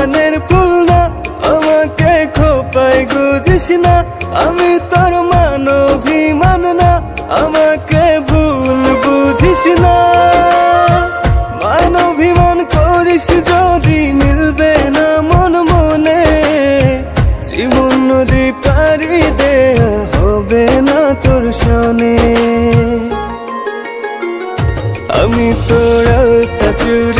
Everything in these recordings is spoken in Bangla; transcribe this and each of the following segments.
বাগানের ফুল না, আমাকে খোপায় গুজিস না। আমি তোর মানভিমান না, আমাকে ভুল বুঝিস না। মানভিমান করিস যদি মিলবে না মন মনে, জীবন নদী পারি দেয়া হবে না তোর শনে। আমি তোর চুরি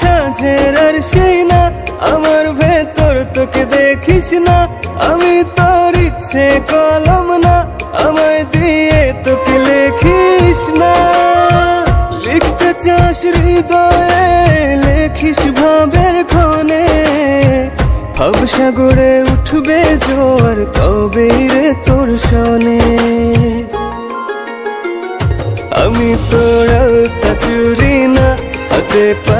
সাঝের আর সেই না, আমার ভেতর তোকে দেখিস না। আমি তোর ইচ্ছে কলম না, আমায় দিয়ে তোকে লেখিস না। লিখতে চাস হৃদয়ে, লেখিস ভাবের ক্ষণে ভাবসাগরে উঠবে জোর তবে রে তোর শনে। আমি তোর চুরি না, হাতে পড়িস